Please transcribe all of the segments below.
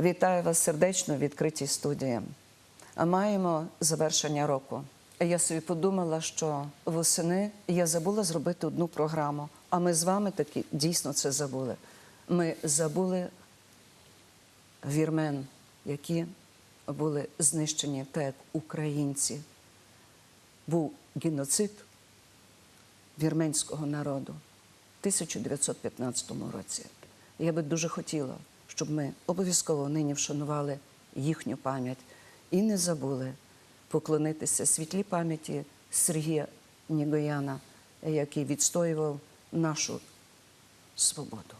Вітаю вас сердечно в відкритій студії. Маємо завершення року. Я собі подумала, що восени я забула зробити одну програму. А ми з вами таки дійсно це забули. Ми забули вірмен, які були знищені так, українці. Був геноцид вірменського народу в 1915 році. Я би дуже хотіла, щоб ми обов'язково нині вшанували їхню пам'ять і не забули поклонитися світлій пам'яті Сергія Нігояна, який відстоював нашу свободу.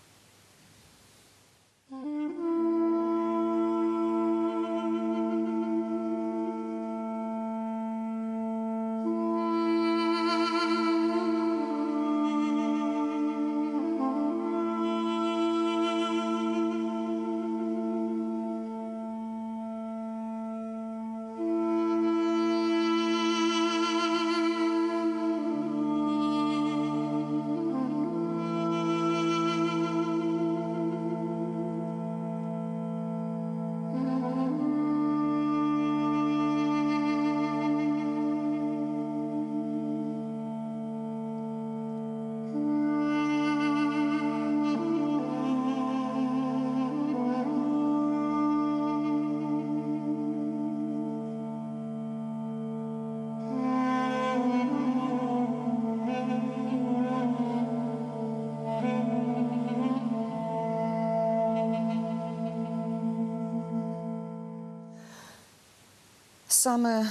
Саме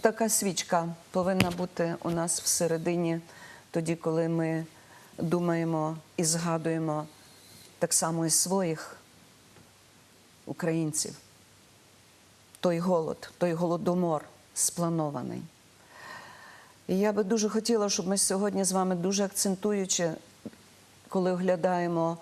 така свічка повинна бути у нас всередині, тоді, коли ми думаємо і згадуємо так само і своїх українців. Той голод, той голодомор спланований. І я би дуже хотіла, щоб ми сьогодні з вами дуже акцентуючи, коли оглядаємо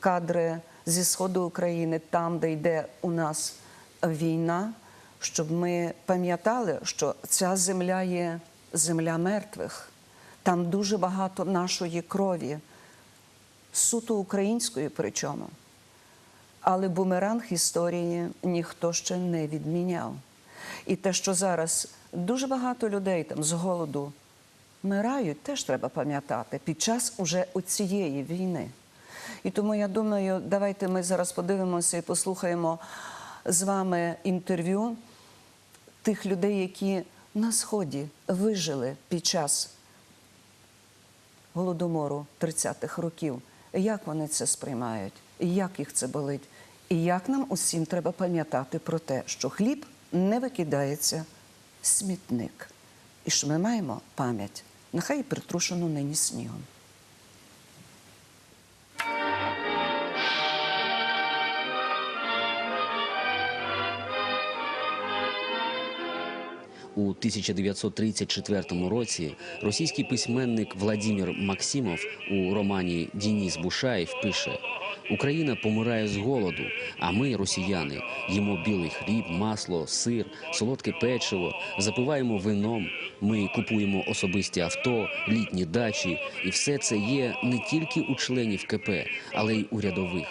кадри зі сходу України, там, де йде у нас війна, щоб ми пам'ятали, що ця земля є земля мертвих. Там дуже багато нашої крові, суто української причому. Але бумеранг історії ніхто ще не відміняв. І те, що зараз дуже багато людей там з голоду вмирають, теж треба пам'ятати під час уже цієї війни. І тому я думаю, давайте ми зараз подивимося і послухаємо з вами інтерв'ю тих людей, які на сході вижили під час голодомору 30-х років. Як вони це сприймають, як їх це болить, і як нам усім треба пам'ятати про те, що хліб не викидається в смітник, і що ми маємо пам'ять, нехай і притрушену нині снігом. У 1934 році російський письменник Владимир Максимов у романі Дініс Бушаєв пише: Україна помирає з голоду, а ми, росіяни, їмо білий хліб, масло, сир, солодке печиво, запиваємо вином. Ми купуємо особисті авто, літні дачі, і все це є не тільки у членів КП, але й у рядових.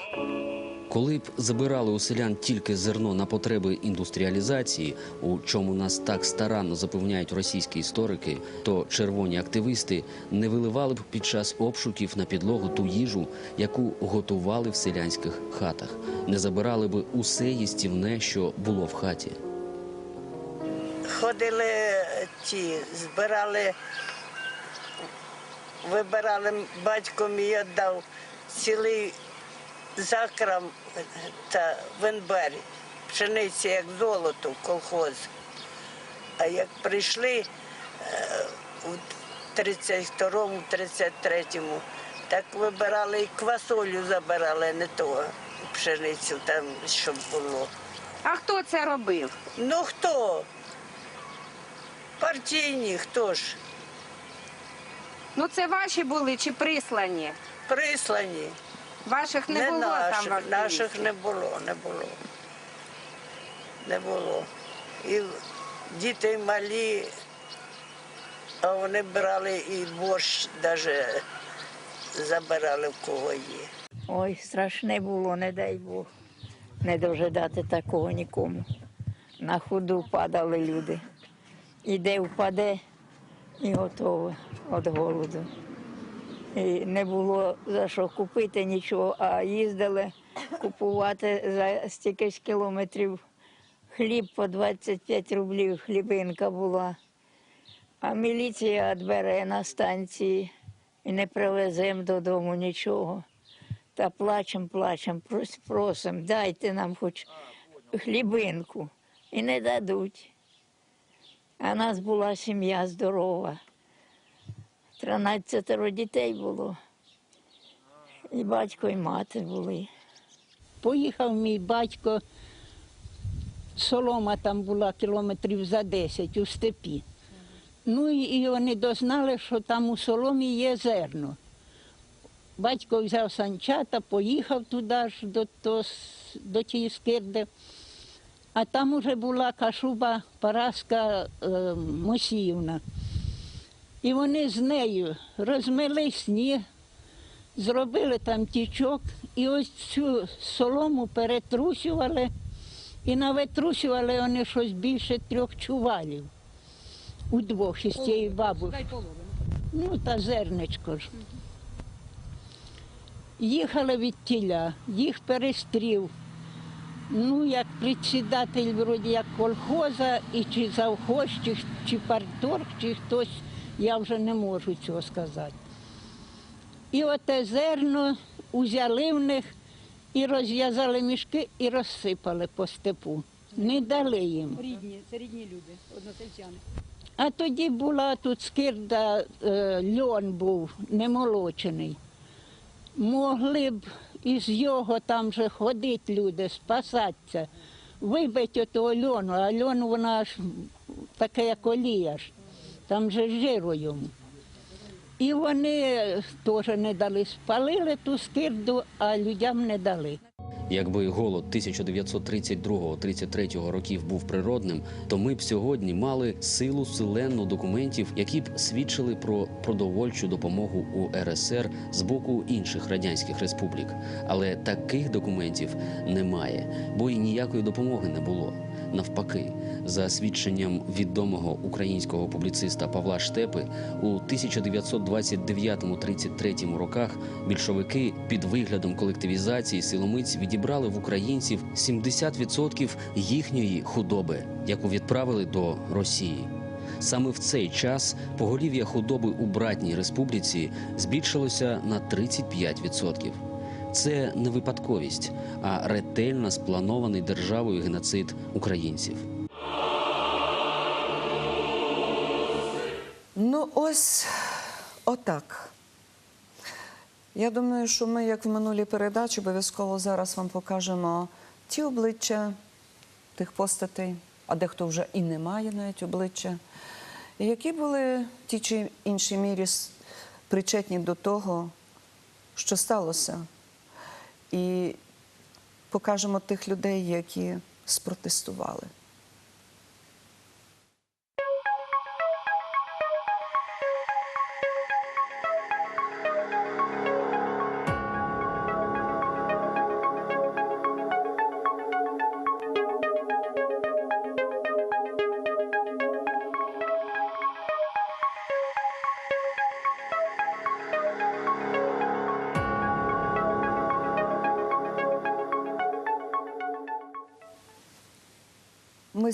Коли б забирали у селян тільки зерно на потреби індустріалізації, у чому нас так старанно запевняють російські історики, то червоні активісти не виливали б під час обшуків на підлогу ту їжу, яку готували в селянських хатах, не забирали б усе їстівне, що було в хаті. Ходили ті, збирали, вибирали батько мій віддав цілий закрам та венбер, пшениці як золото в колхоз. А як прийшли е, у 32-му, 33-му, так вибирали і квасолю забирали, не то пшеницю там, щоб було. А хто це робив? Ну хто? Партійні, хто ж? Ну це ваші були чи прислані? Прислані. Ваших не, було наших, там в наших не було, не було. Не було. І діти малі, а вони брали і борщ навіть забирали в кого є. Ой, страшне було, не дай Бог. не дожидати такого нікому. На ходу падали люди. Іде впаде і готово від голоду. І не було за що купити нічого, а їздили купувати за стільки ж кілометрів хліб по 25 рублів, хлібинка була. А міліція відбере на станції і не привеземо додому нічого. Та плачем, плачем, прос- просим, дайте нам хоч хлібинку. І не дадуть. А нас була сім'я здорова. Тринадцятеро дітей було. І батько, і мати були. Поїхав мій батько, солома там була кілометрів за 10 у степі. Ну і- вони дознали, що там у соломі є зерно. Батько взяв санчата, поїхав туди ж до, до, до тієї скирди. А там уже була кашуба Параска е, Мосіївна. І вони з нею розмили сніг, зробили там тічок і ось цю солому перетрусювали і навитрусювали вони щось більше трьох чувалів. Удвох із цією бабою. Ну, та зерничко ж. Їхали від тіля, їх перестрів. Ну, як председатель вроді як колхоза, і чи завхоз, чи, чи парторг, чи хтось, я вже не можу цього сказати. І оте зерно узяли в них і розв'язали мішки і розсипали по степу. Не дали їм. Рідні, це рідні люди, односельчани. А тоді була тут скирда, е, льон був немолочений. Могли б із його там же ходити люди, спасатися, вибити отого льону, а льон вона ж таке, як олія ж, там же жиру йому. І вони теж не дали, спалили ту скирду, а людям не дали. Якби голод 1932-33 років був природним, то ми б сьогодні мали силу вселенну документів, які б свідчили про продовольчу допомогу у РСР з боку інших радянських республік. Але таких документів немає, бо й ніякої допомоги не було. Навпаки, за свідченням відомого українського публіциста Павла Штепи, у 1929-33 роках більшовики під виглядом колективізації силомиць відібрали в українців 70% їхньої худоби, яку відправили до Росії. Саме в цей час поголів'я худоби у братній республіці збільшилося на 35%. Це не випадковість, а ретельно спланований державою геноцид українців. Ну, ось отак. Я думаю, що ми, як в минулій передачі, обов'язково зараз вам покажемо ті обличчя тих постатей, а дехто вже і не має навіть обличчя, які були в тій чи іншій мірі причетні до того, що сталося. І покажемо тих людей, які спротестували.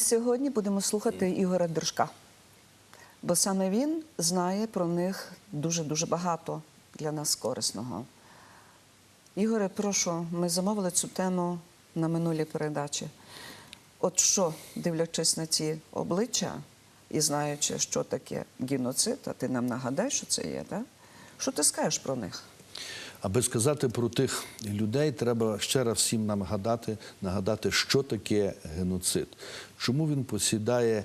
Сьогодні будемо слухати Ігоря Держка, бо саме він знає про них дуже-дуже багато для нас корисного. Ігоре, прошу, ми замовили цю тему на минулій передачі. От що, дивлячись на ці обличчя і знаючи, що таке геноцид, а ти нам нагадай, що це є, так? Що ти скажеш про них? Аби сказати про тих людей, треба ще раз всім нам гадати, нагадати, що таке геноцид, чому він посідає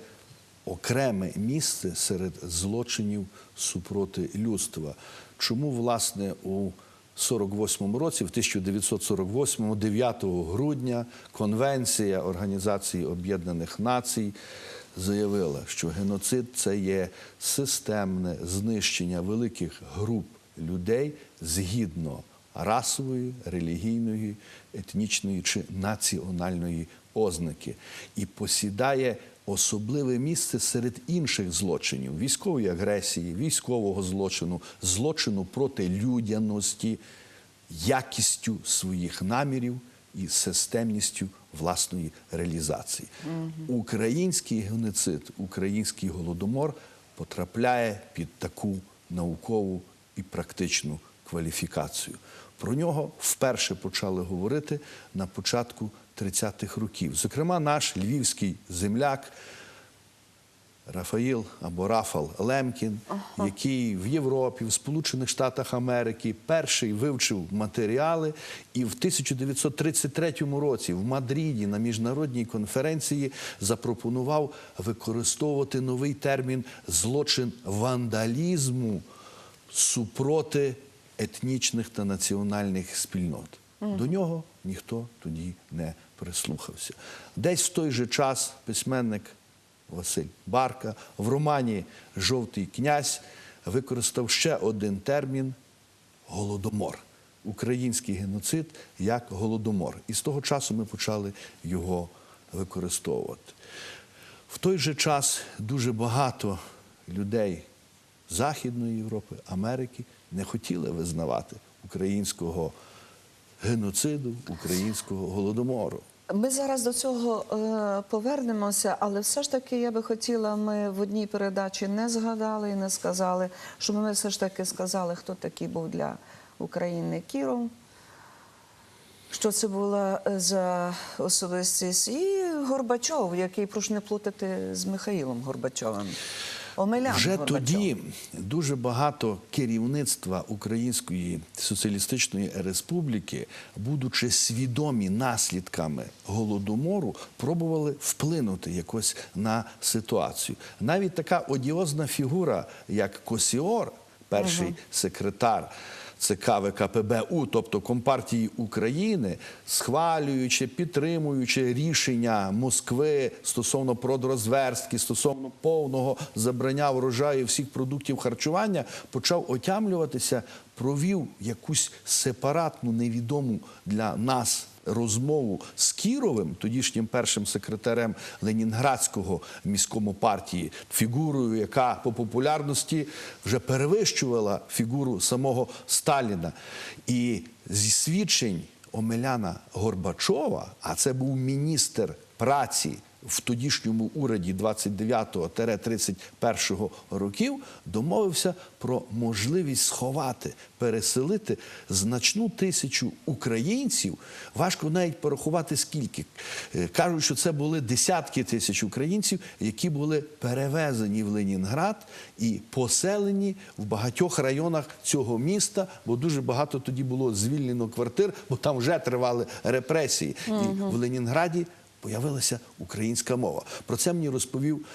окреме місце серед злочинів супроти людства, чому, власне, у 48-му році, в 1948-му, 9 грудня, Конвенція Організації Об'єднаних Націй заявила, що геноцид це є системне знищення великих груп людей згідно расової, релігійної, етнічної чи національної ознаки і посідає особливе місце серед інших злочинів військової агресії, військового злочину, злочину проти людяності, якістю своїх намірів і системністю власної реалізації. Український геноцид, український голодомор потрапляє під таку наукову і практичну кваліфікацію. Про нього вперше почали говорити на початку 30-х років. Зокрема, наш львівський земляк Рафаїл або Рафал Лемкін, який в Європі, в Сполучених Штатах Америки перший вивчив матеріали, і в 1933 році в Мадриді на міжнародній конференції запропонував використовувати новий термін злочин вандалізму супроти етнічних та національних спільнот. До нього ніхто тоді не прислухався. Десь в той же час письменник Василь Барка в романі Жовтий князь використав ще один термін голодомор. Український геноцид як голодомор. І з того часу ми почали його використовувати. В той же час дуже багато людей Західної Європи, Америки не хотіли визнавати українського геноциду, українського голодомору. Ми зараз до цього е, повернемося, але все ж таки я би хотіла, ми в одній передачі не згадали і не сказали, щоб ми все ж таки сказали, хто такий був для України Кіров, що це була е, за особистість, і Горбачов, який прошу не плутати з Михаїлом Горбачовим. Вже тоді дуже багато керівництва Української соціалістичної республіки, будучи свідомі наслідками голодомору, пробували вплинути якось на ситуацію. Навіть така одіозна фігура, як Косіор, перший секретар. ЦК ВКПБУ, тобто Компартії України, схвалюючи, підтримуючи рішення Москви стосовно продрозверстки, стосовно повного забрання врожаю всіх продуктів харчування, почав отямлюватися, провів якусь сепаратну, невідому для нас розмову з Кіровим, тодішнім першим секретарем Ленінградського міському партії, фігурою, яка по популярності вже перевищувала фігуру самого Сталіна. І зі свідчень Омеляна Горбачова, а це був міністр праці в тодішньому уряді 29-31 років, домовився про можливість сховати, переселити значну тисячу українців. Важко навіть порахувати скільки. Е, Кажуть, що це були десятки тисяч українців, які були перевезені в Ленінград і поселені в багатьох районах цього міста, бо дуже багато тоді було звільнено квартир, бо там вже тривали репресії. І в Ленінграді появилася українська мова. Про це мені розповів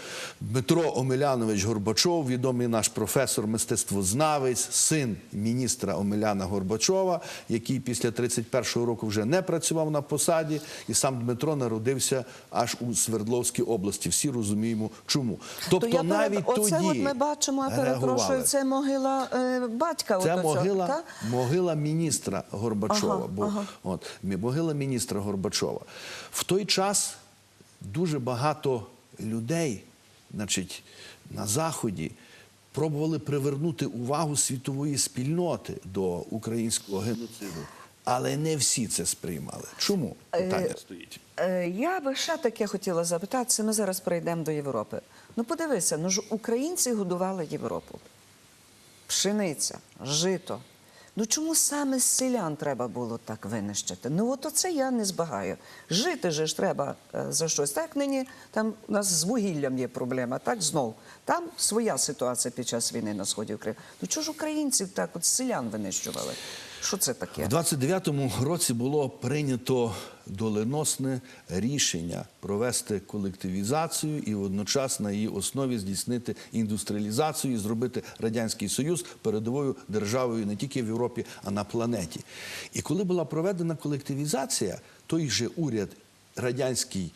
Дмитро Омелянович Горбачов, відомий наш професор мистецтвознавець, син міністра Омеляна Горбачова, який після 31-го року вже не працював на посаді, і сам Дмитро народився аж у Свердловській області. Всі розуміємо, чому. Тобто То я перед- навіть оце тоді от ми бачимо, я перепрошую, це могила е, батька. Це от могила, могила міністра Горбачова. Ага, бо, ага. От, могила міністра Горбачова. В той час дуже багато людей, значить, на Заході пробували привернути увагу світової спільноти до українського геноциду. Але не всі це сприймали. Чому? Питання стоїть. Е, Я би ще таке хотіла запитатися. Ми зараз перейдемо до Європи. Ну, подивися, ну ж українці годували Європу. Пшениця, жито. Ну чому саме селян треба було так винищити? Ну от оце я не збагаю. Жити же ж треба е, за щось. Так нині там у нас з вугіллям є проблема, так знов. Там своя ситуація під час війни на сході України. Ну чого ж українців так от селян винищували? Що це таке? В 29-му році було прийнято доленосне рішення провести колективізацію і водночас на її основі здійснити індустріалізацію і зробити радянський союз передовою державою не тільки в Європі, а на планеті. І коли була проведена колективізація, той же уряд радянський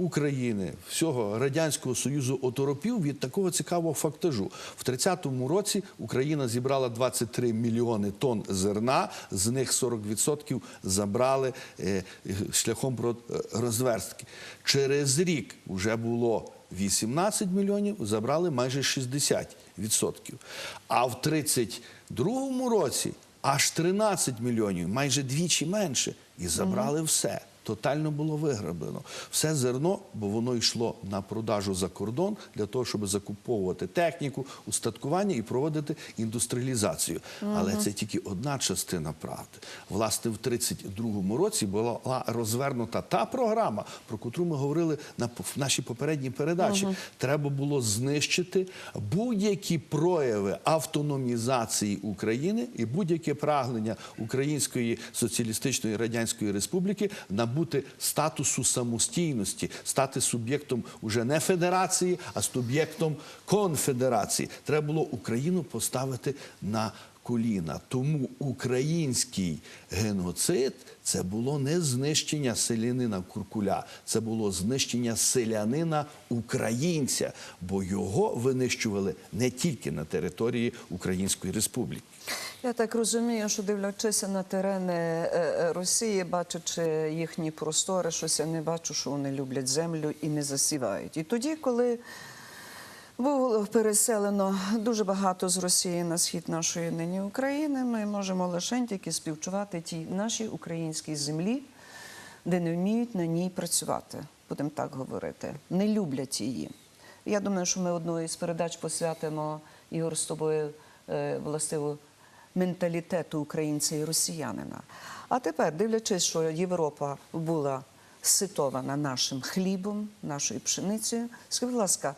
України, всього радянського союзу оторопів від такого цікавого фактажу. В 30-му році Україна зібрала 23 мільйони тонн зерна, з них 40% забрали е, шляхом е, розверстки. Через рік вже було 18 мільйонів, забрали майже 60%. А в 32-му році аж 13 мільйонів, майже двічі менше, і забрали все. Тотально було виграблено. Все зерно, бо воно йшло на продажу за кордон для того, щоб закуповувати техніку, устаткування і проводити індустріалізацію. Але це тільки одна частина правди. Власне, в 32-му році була розвернута та програма, про яку ми говорили на нашій попередній передачі. Треба було знищити будь-які прояви автономізації України і будь-яке прагнення Української соціалістичної радянської республіки набути статусу самостійності, стати суб'єктом уже не федерації, а суб'єктом конфедерації. Треба було Україну поставити на коліна. Тому український геноцид це було не знищення селянина Куркуля, це було знищення селянина українця, бо його винищували не тільки на території Української Республіки. Я так розумію, що дивлячися на терени е, е, Росії, бачачи їхні простори, щось я не бачу, що вони люблять землю і не засівають. І тоді, коли було переселено дуже багато з Росії на схід нашої нині України, ми можемо лише тільки співчувати тій нашій українській землі, де не вміють на ній працювати, будемо так говорити, не люблять її. Я думаю, що ми одну із передач посвятимо Ігор з тобою е, властиво менталітету українця і росіянина. А тепер, дивлячись, що Європа була ситована нашим хлібом, нашою пшеницею, скажіть, будь ласка,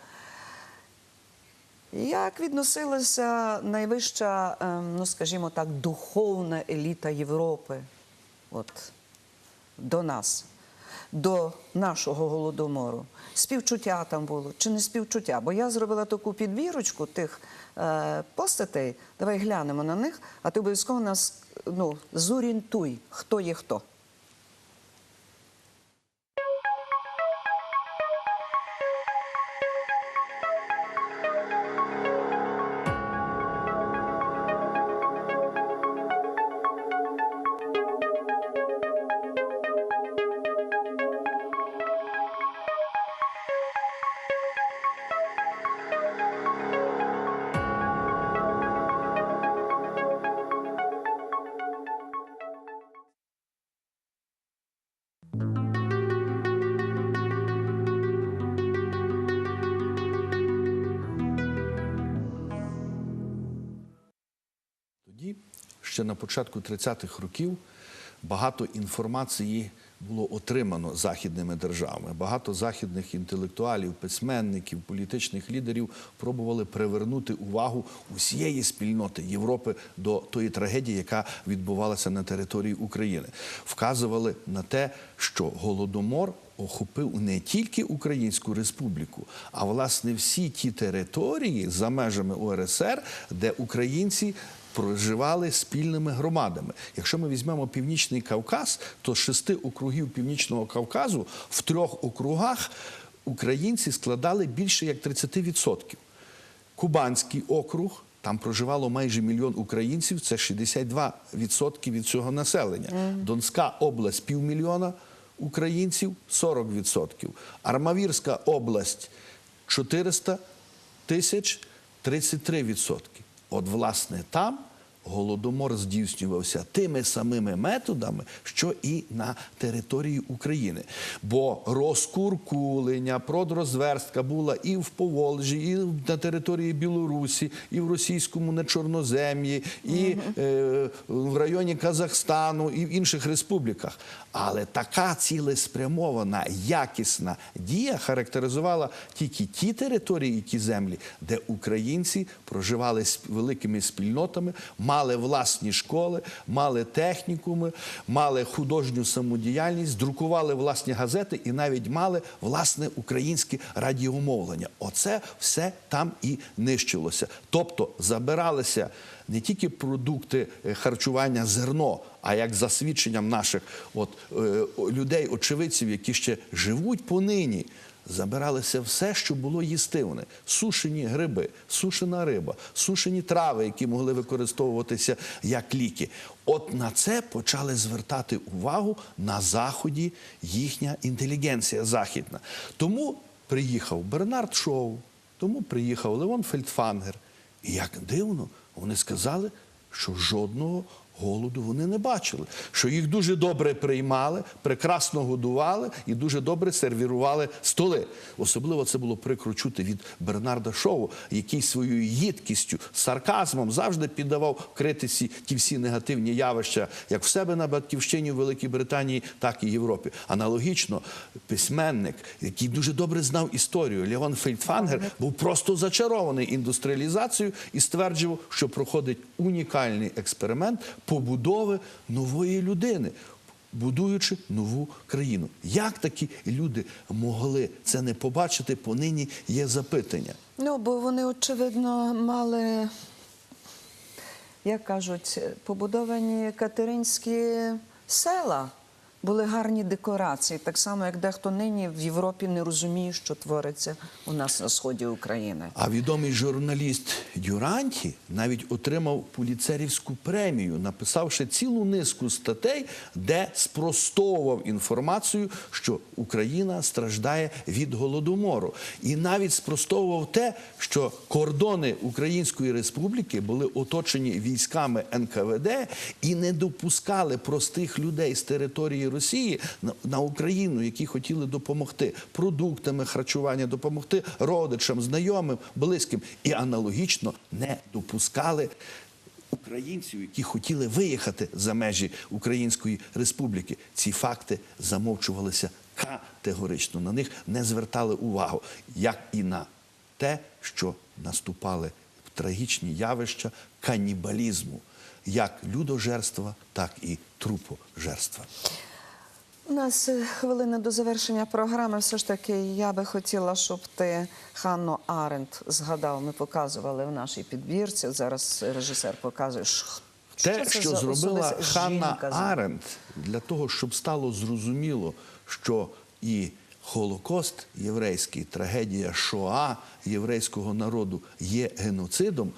як відносилася найвища, ем, ну скажімо так, духовна еліта Європи от, до нас, до нашого голодомору? Співчуття там було чи не співчуття? Бо я зробила таку підбірочку тих е, постатей. Давай глянемо на них, а ти обов'язково нас ну, зорієнтуй, хто є хто. Тоді, ще на початку 30-х років, багато інформації було отримано західними державами. Багато західних інтелектуалів, письменників, політичних лідерів пробували привернути увагу усієї спільноти Європи до тої трагедії, яка відбувалася на території України. Вказували на те, що голодомор охопив не тільки Українську республіку, а власне всі ті території за межами УРСР, де українці проживали спільними громадами. Якщо ми візьмемо Північний Кавказ, то з шести округів Північного Кавказу в трьох округах українці складали більше як 30%. Кубанський округ. Там проживало майже мільйон українців, це 62% від цього населення. Донська область півмільйона українців 40%. Армавірська область 400 тисяч 33%. От, власне, там голодомор здійснювався тими самими методами, що і на території України. Бо розкуркулення, продрозверстка була і в Поволжі, і на території Білорусі, і в російському нечорнозем'ї, і е, в районі Казахстану, і в інших республіках. Але така цілеспрямована, якісна дія характеризувала тільки ті території і ті землі, де українці проживали сп- великими спільнотами, мали власні школи, мали технікуми, мали художню самодіяльність, друкували власні газети і навіть мали власне українське радіомовлення. Оце все там і нищилося. Тобто забиралися не тільки продукти е, харчування зерно, а як за свідченням наших от, е, людей, очевидців, які ще живуть понині. Забиралося все, що було їстивне: сушені гриби, сушена риба, сушені трави, які могли використовуватися як ліки. От на це почали звертати увагу на заході їхня інтелігенція західна. Тому приїхав Бернард Шоу, тому приїхав Леон Фельдфангер. І як дивно, вони сказали, що жодного голоду вони не бачили, що їх дуже добре приймали, прекрасно годували і дуже добре сервірували столи. Особливо це було прикро чути від Бернарда Шоу, який своєю їдкістю, сарказмом завжди піддавав критиці ті всі негативні явища, як в себе на батьківщині в Великій Британії, так і Європі. Аналогічно, письменник, який дуже добре знав історію, Леон Фельдфангер був просто зачарований індустріалізацією і стверджував, що проходить унікальний експеримент побудови нової людини. Будуючи нову країну, як такі люди могли це не побачити? Понині є запитання. Ну, бо вони, очевидно, мали, як кажуть, побудовані катеринські села. Були гарні декорації, так само, як дехто нині в Європі не розуміє, що твориться у нас на сході України. А відомий журналіст Дюранті навіть отримав поліцерівську премію, написавши цілу низку статей, де спростовував інформацію, що Україна страждає від голодомору, і навіть спростовував те, що кордони Української Республіки були оточені військами НКВД і не допускали простих людей з території Росії на, Україну, які хотіли допомогти продуктами харчування, допомогти родичам, знайомим, близьким, і аналогічно не допускали. Українців, які хотіли виїхати за межі Української Республіки, ці факти замовчувалися категорично. На них не звертали увагу, як і на те, що наступали трагічні явища канібалізму, як людожерства, так і трупожерства. У нас е, хвилина до завершення програми. Все ж таки, я би хотіла, щоб ти Ханну Аренд згадав. Ми показували в нашій підбірці. Зараз режисер показує, що Те, це що за зробила Ханна Арендт, для того, щоб стало зрозуміло, що і Холокост єврейський, трагедія Шоа єврейського народу є геноцидом.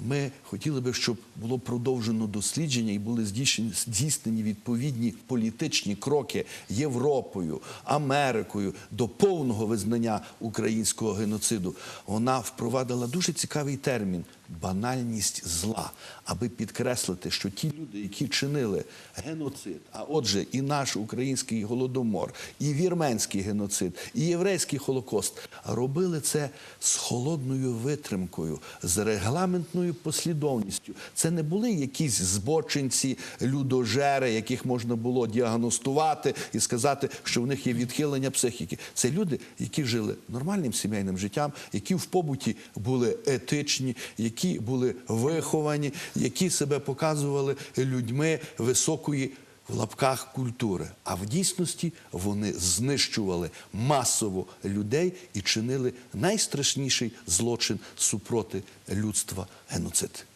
Ми хотіли би, щоб було продовжено дослідження і були здійснені, здійснені відповідні політичні кроки Європою, Америкою до повного визнання українського геноциду. Вона впровадила дуже цікавий термін банальність зла, аби підкреслити, що ті люди, які чинили геноцид, а отже, і наш український голодомор, і вірменський геноцид, і єврейський холокост, робили це з холодною витримкою, з регламентною послідовністю. Це не були якісь збочинці, людожери, яких можна було діагностувати і сказати, що в них є відхилення психіки. Це люди, які жили нормальним сімейним життям, які в побуті були етичні, які були виховані, які себе показували людьми високої в лапках культури. А в дійсності вони знищували масово людей і чинили найстрашніший злочин супроти людства геноцид.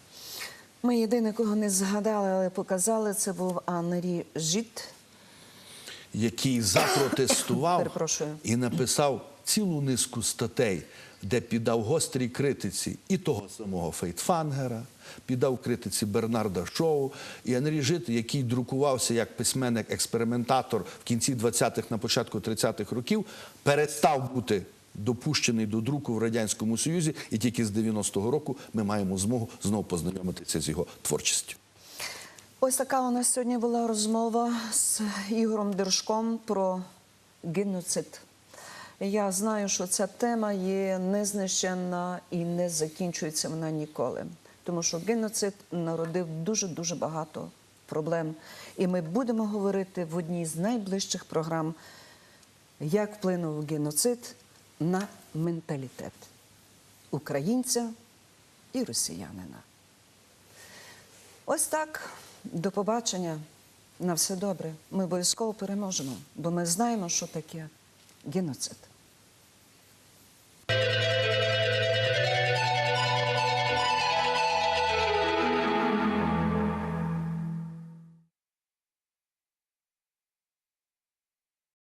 Ми єдине, кого не згадали, але показали, це був Анрі Жіт. який запротестував і написав цілу низку статей, де піддав гострій критиці і того самого Фейтфангера, піддав критиці Бернарда Шоу і Анрі Жит, який друкувався як письменник-експериментатор в кінці 20-х, на початку 30-х років, перестав бути допущений до друку в Радянському Союзі, і тільки з 90-го року ми маємо змогу знову познайомитися з його творчістю. Ось така у нас сьогодні була розмова з Ігорем Держком про геноцид. Я знаю, що ця тема є незнищенна і не закінчується вона ніколи. Тому що геноцид народив дуже-дуже багато проблем. І ми будемо говорити в одній з найближчих програм, як вплинув геноцид на менталітет українця і росіянина. Ось так. До побачення. На все добре. Ми обов'язково переможемо, бо ми знаємо, що таке геноцид.